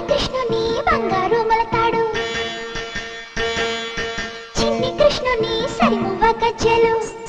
కృష్ణుని బంగారు మొలతాడు. చిన్ని కృష్ణుని సరిమువ్వ గజ్జలు.